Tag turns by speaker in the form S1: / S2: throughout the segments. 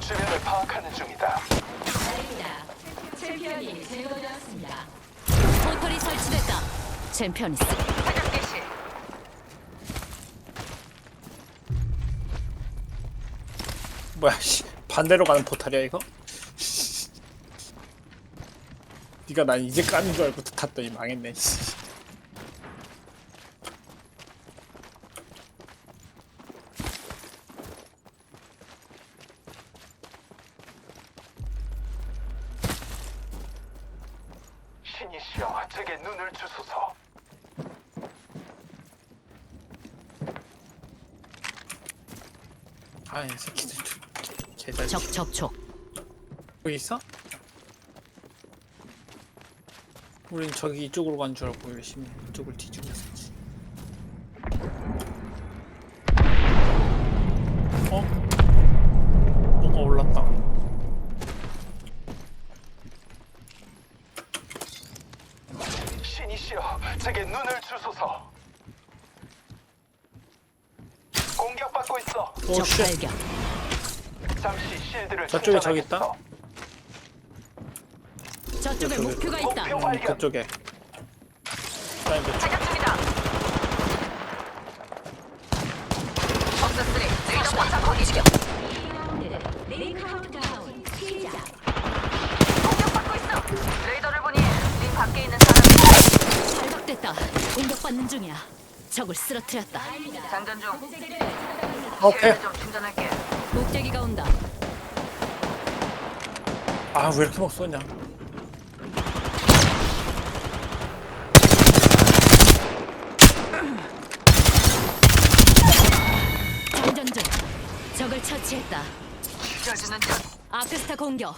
S1: 주변을 파악하는 중이다.
S2: 다행이다. 챔피언이 제거되었습니다. 포털이 설치됐다. 챔피언이스.
S3: 사격 개시.
S4: 뭐야 씨 반대로 가는 포탈이야 이거? 네가 난 이제 까는 줄 알고 탔더니 망했네 씨.
S1: 신 이시여, 제게 눈을 주소서.
S4: 아이 새끼들 개잘
S2: 적 접촉.
S4: 여기 있어? 우린 저기 이쪽으로 간 줄 알고 열심히 이쪽을 뒤지고 있었지 어? 뭔가 올랐다
S1: 신이시여, 제게 눈을 주소서. 공격받고 있어.
S2: 오적
S4: 쉣!
S2: 발견.
S1: 잠시 실드를
S4: 저쪽에 저기 있다?
S1: 충전하겠어.
S2: 저쪽에. 목표가 있다.
S1: 목표
S4: 음,
S1: 발견.
S4: 그쪽에 사인 그쪽
S3: 사격 중이다. 버스 3 레이더 포착 거기.
S2: 링 카운트다운 시작.
S3: 공격받고 있어. 레이더를 보니 링 밖에 있는 사람이
S2: 발각됐다. 공격받는 중이야. 적을 쓰러뜨렸다.
S3: 장전 중.
S4: 오케이
S3: 좀 충전할게.
S2: 목대기가 온다.
S4: 아 왜 이렇게 막 쏘냐
S2: 장전 중. 적을 처치했다.
S3: 켜주는 전.
S2: 아크스타 공격.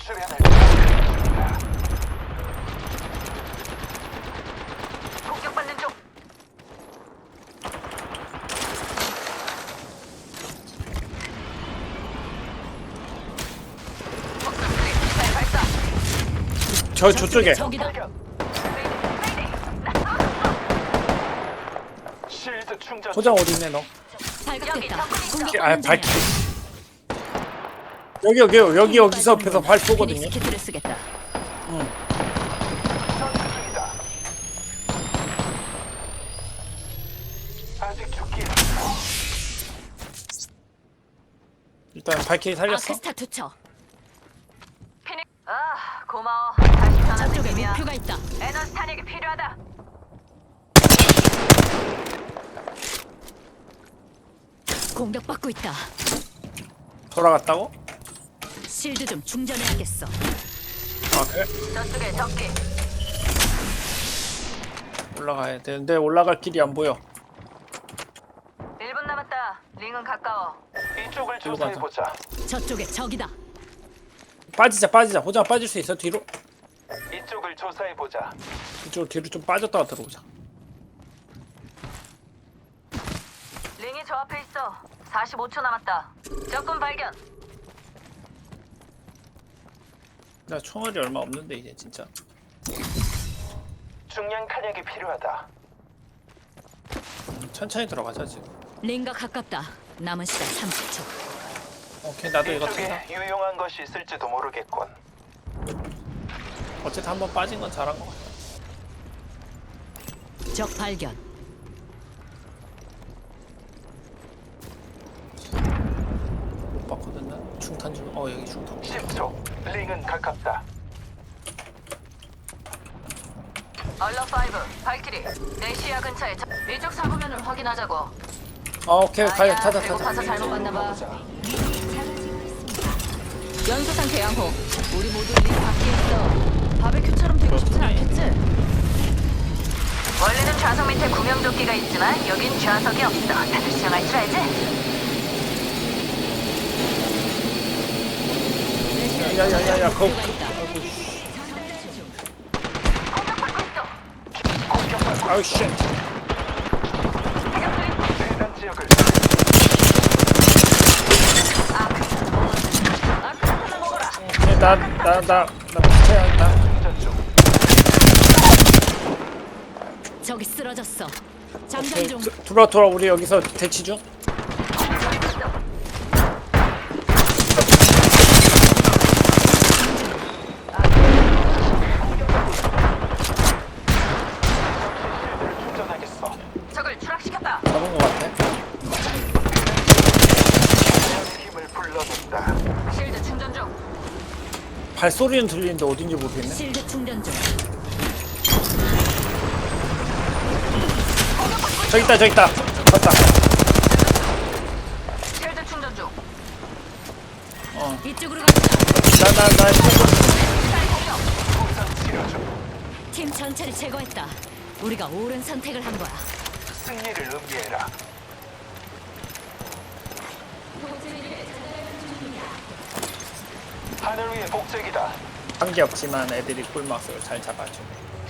S1: 주변을 파악하는 중이다.
S3: 공격받는 중. 버스 3 미사일 발사.
S4: 저 저쪽에.
S1: 실드 충전.
S4: 포장 어디 있네 너
S2: 발각됐다.
S4: 아 발키
S2: 중이야.
S4: 여기 여기 여기 여기서 앞에서 발 쏘거든요
S2: 피닉스 키트를 쓰겠다.
S1: 전투 중이다. 아직 죽기
S4: 일단 발키리 살렸어
S2: 아크스타 투처.
S3: 피닉. 아 고마워.
S2: 저쪽에. 목표가 있다.
S3: 에너지 탄약이 필요하다.
S2: 공격받고 있다.
S4: 돌아갔다고?
S2: 실드 좀 충전해야겠어.
S4: 아 그래?
S3: 저쪽에 적기.
S4: 올라가야 되는데 올라갈 길이 안 보여
S3: 1분 남았다. 링은 가까워.
S1: 이쪽을 조사해. 보자.
S2: 저쪽에 적이다.
S4: 빠지자 빠지자 호장 빠질 수 있어 뒤로
S1: 이쪽을 조사해 보자.
S4: 이쪽 뒤로 좀 빠졌다가 들어오자
S3: 링이 저 앞에 있어. 45초 남았다. 적군 발견.
S4: 나 총알이 얼마 없는데 이제 진짜
S1: 중량 탄약이 필요하다.
S4: 천천히 들어가자 지금
S2: 링과 가깝다. 남은 시간 30초.
S4: 오케이 나도 이거
S1: 이쪽에
S4: 탄다
S1: 유용한 것이 있을지도 모르겠군.
S4: 어쨌든 한 번 빠진 건 잘한 것 같아
S2: 적 발견.
S4: 못 봤거든 나 중탄 중 어 여기 중탄
S1: 10초. 링은 가깝다.
S3: 얼러 5. 발키리. 내 시야 근처에 적... 이쪽 사고면을 확인하자고.
S4: 아 오케이 가요 타자
S3: 배고파서
S4: 타자
S3: 잘못 봤나 봐. 연소상 대양호. 우리 모두 링 밖에 있어. 바베큐처럼 되고 싶진 않겠지? 원래는 좌석 밑에 구명조끼가 있지만 여긴 좌석이 없어. 다들 수영할 줄 알지?
S4: 야야야야 거.
S3: 공격받고 있어.
S4: 아우 쉣
S1: 대단 지역을
S3: 먹어라.
S4: 나나나나 붙여야
S2: 저기 쓰러졌어. 장전
S4: 좀 돌아 돌아 우리 여기서 대치 중. 발소리는 들리는데 어딘지 모르겠네.
S2: 실드 충전 중.
S4: 저기 있다 저기 있다. 맞다.
S3: 실드 충전 중.
S2: 이쪽으로 갑니다.
S4: 나나나.
S2: 팀 전체를 제거했다. 우리가 옳은 선택을 한 거야.
S1: 승리를 의미해라. 하늘 위의 복제기다.
S4: 관계 없지만 애들이 꿀맛을 잘 잡아줘.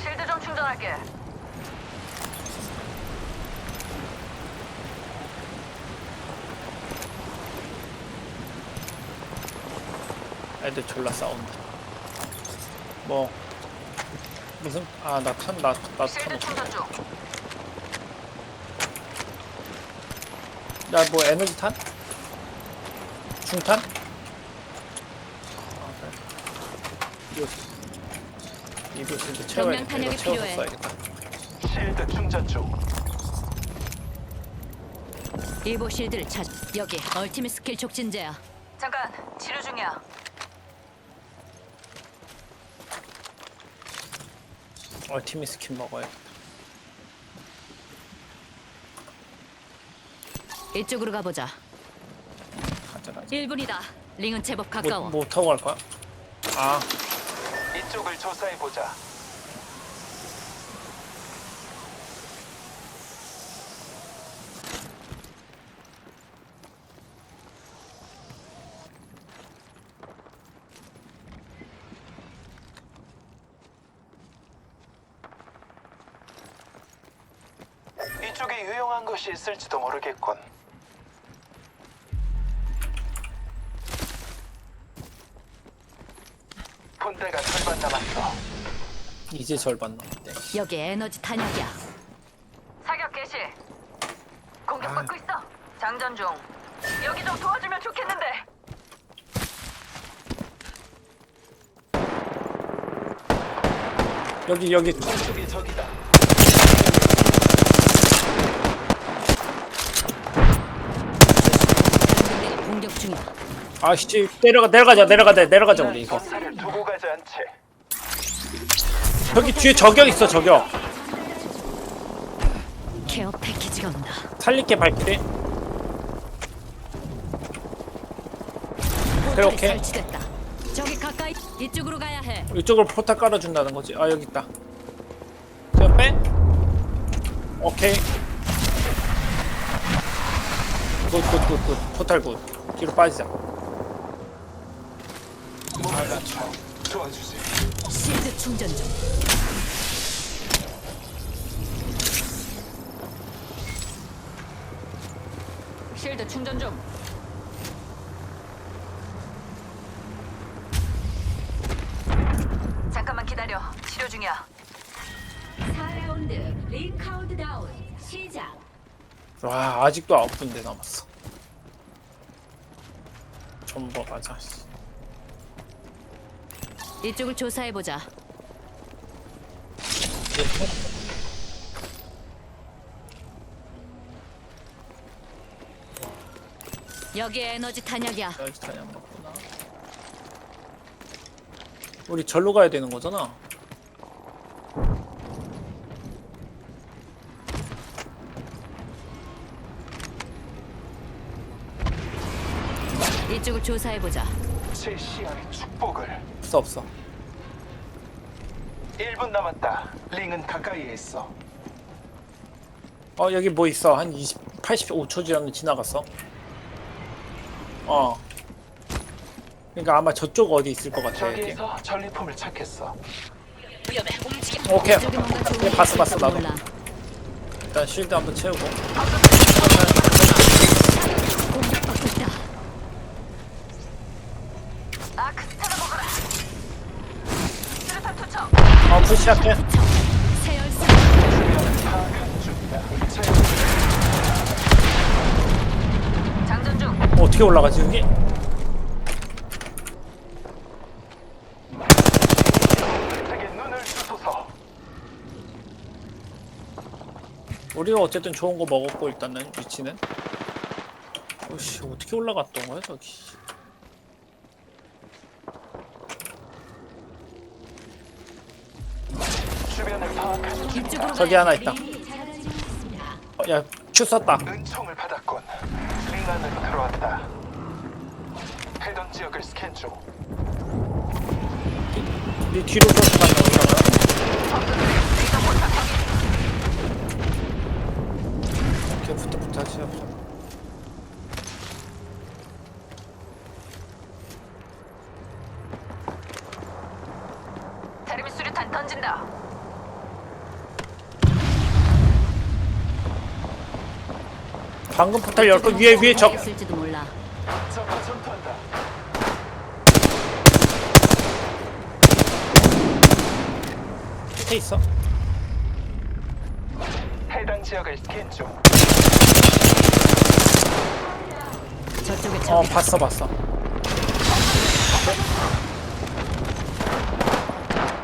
S3: 실드 좀 충전할게.
S4: 애들 졸라 싸운다. 뭐 무슨 아나탄나나
S3: 실드
S4: 탄.
S3: 충전 중.
S4: 나뭐 에너지 탄? 중탄? 아, 그래. 이거 이거 실드 채워야
S2: 정면
S4: 돼.
S2: 탄약이
S4: 이거 채워서. 써야겠다.
S1: 실드 충전 중.
S2: 이보 실드를 찾. 여기 얼티밋 스킬 촉진제야.
S3: 잠깐 치료 중이야.
S4: 얼티밋 스킨 먹어야
S2: 이쪽으로 가보자.
S4: 가자 가자.
S2: 1분이다. 링은 제법
S4: 뭐,
S2: 가까워.
S4: 뭐 타고 갈 거야? 아
S1: 이쪽을 조사해 보자. 이쪽에 유용한 것이 있을지도 모르겠군. 분대가 절반 남았어.
S4: 이제 절반 남았대.
S2: 여기 에너지 탄약이야.
S3: 사격 개시. 공격받고 있어. 장전 중. 여기 좀 도와주면 좋겠는데.
S4: 여기 여기
S1: 저쪽이 적이다.
S2: 내가 공격 중이야.
S4: 아씨 내려가 내려가자 내려가자 내려가자 우리 이거.
S1: 전사를 두고 가지 않지.
S4: 여기 뒤에 저격 있어 저격.
S2: 케어 패키지가 온다.
S4: 살릴게 발길이.
S2: 포탈이
S4: 오케이.
S2: 설치됐다. 저기 가까이 이쪽으로 가야 해.
S4: 이쪽으로 포탈 깔아준다는 거지. 아 여기 있다. 저 빼. 오케이. 굿 굿 굿 굿 포탈 굿. 뒤로 빠지자.
S1: 낮춰. 도와주지.
S2: 실드 충전 중.
S3: 실드 충전 중. 잠깐만 기다려. 치료 중이야.
S2: 4라운드 링 카운트다운 시작.
S4: 와 아직도 아홉 군데 남았어. 전부 가자. 씨.
S2: 이쪽을 조사해 보자. 여기 에너지 탄약이야.
S4: 여기 타냐 먹구나. 우리 절로 가야 되는 거잖아.
S2: 이쪽을 조사해 보자.
S1: 제 시야의 축복을.
S4: 없어 없어.
S1: 1분 남았다. 링은 가까이에 있어.
S4: 어 여기 뭐 있어 한 20, 85초 지나면 지나갔어 어 그러니까 아마 저쪽 어디 있을 것 같아 여기
S1: 저기에서 전리품을 찾겠어.
S2: 위험해. 움직여.
S4: 오케이
S2: 저기 뭔가 좋은
S4: 예, 봤어
S2: 게
S4: 봤어 나도
S2: 몰라.
S4: 일단 쉴드 한번 채우고
S2: 있다.
S3: 아크 스타나 먹어라. 수류탄 투척. 장전 중.
S4: 어, 어떻게 올라가지 여기? 우리가 어쨌든 좋은 거 먹었고 일단은 위치는 어씨 어떻게 올라갔던 거야 저기
S1: 주변을
S4: 저기
S2: 가야
S4: 하나
S2: 해.
S4: 있다.
S2: 링이.
S4: 어, 야, 큐 썼다.
S1: 은총을 받았군. 링 안으로 들어왔다. 해당 지역을 스캔 중.
S4: 네 뒤로
S3: 포탑 확인.
S4: 이렇게 붙어 붙어 시작.
S3: 테르미 수류탄 던진다.
S4: 방금 포탈 열고 위에 위에 적.
S2: 있을지도 몰라.
S4: 밑에 있어.
S1: 해당 지역을 스캔 중.
S2: 저쪽에
S4: 어
S2: 적이
S4: 봤어 봤어.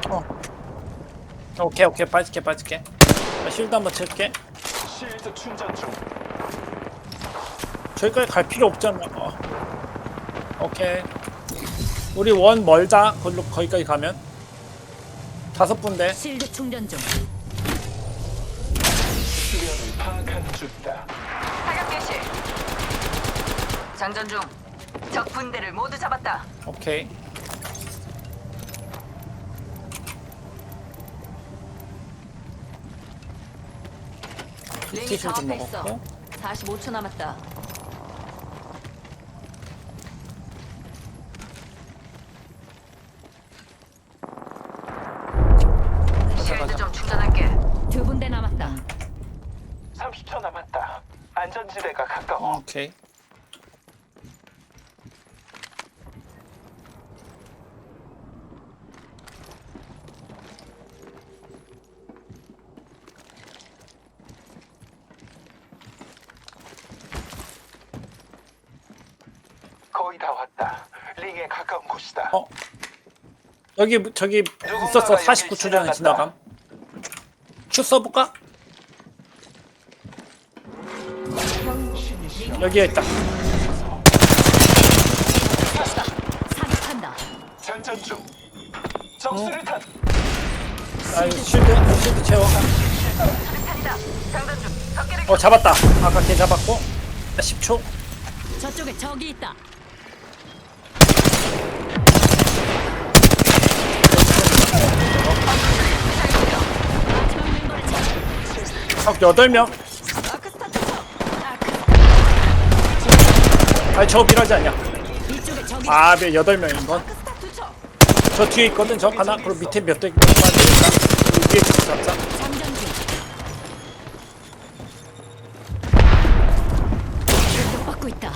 S4: 어. 오케이 오케이 빠질게 빠질게. 나 실드 한번 칠게.
S1: 실드 충전 중.
S4: 저기까지 갈 필요 없잖아. 어. 오케이. 우리 원 멀다. 거기로 거기까지 가면 다섯 분데.
S2: 실드 충전 중.
S1: 주변을 파악하는 중이다.
S3: 사격 개시. 장전 중. 적 분대를 모두 잡았다.
S4: 오케이.
S3: 링이
S4: 티슈 좀. 먹었고.
S3: 45초 남았다. 실드 좀 충전할게.
S2: 두 군데 남았다.
S1: 30초 남았다. 안전지대가 가까워.
S4: 오케이.
S1: 거의 다 왔다. 링에 가까운 곳이다.
S4: 어. 여기 저기 있었어. 49초 전에 지나감. 큐 써볼까? 여기에 있다.
S1: 장전 중. 적수류탄.
S4: 아 이거 쉴드 쉴드 채워. 어 잡았다. 아까 걔 잡았고. 나 10초.
S2: 저쪽에 적이 있다.
S4: 적 8명.
S3: 아크 스타트 쳐.
S4: 아니 저 필요하지 않냐.
S2: 이쪽에 적이
S4: 아, 네, 8명인 건.
S3: 아크 스타트 쳐.
S4: 저 뒤에 있거든, 저 하나. 그리고 밑에 몇 대, 몇만 되겠다. 그리고 위에 적 잡자.
S2: 장전 중. 공격받고 있다.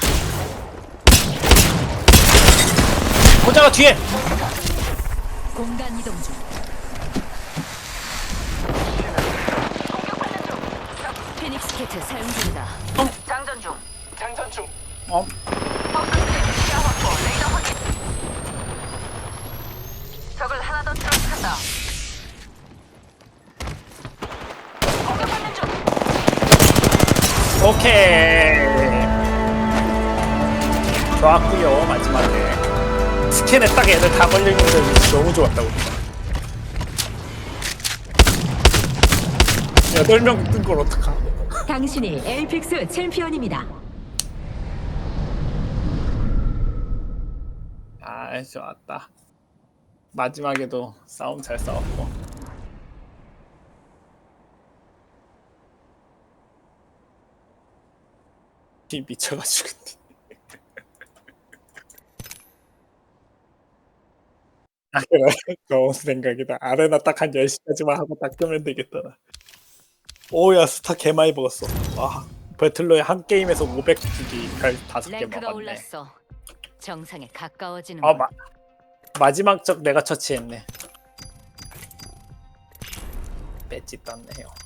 S4: 보자가 뒤에!
S2: 공간 이동
S3: 중.
S2: 피닉스 키트 사용 중이다.
S3: 장전 중.
S1: 장전 중.
S4: 어,
S3: 펑크스의 시야 확보. 레이더 확인. 적을 하나 더 추락한다. 공격받는 중.
S4: 오케이. 좋았구요, 마지막에. 스캔에 딱 애들 다 걸리는 게 너무 좋았다, 우리. 8명 뜬걸 어떡하.
S2: 당신이 엘픽스 챔피언입니다.
S4: 아, 좋았다. 마지막에도 싸움 잘 싸웠고. 이 미쳐가지고. 아, 그래. 좋은 생각이다. 아레나 딱 한 10시까지만 하고 딱 끄면 되겠다. 나. 오야, 스타 개 많이 먹었어. 와, 배틀로에 한 게임에서 500주기 별 5개
S2: 랭크가
S4: 먹었네.
S2: 올랐어. 정상에 가까워지는
S4: 아, 마, 마지막 적 내가 처치했네. 배지 떴네요.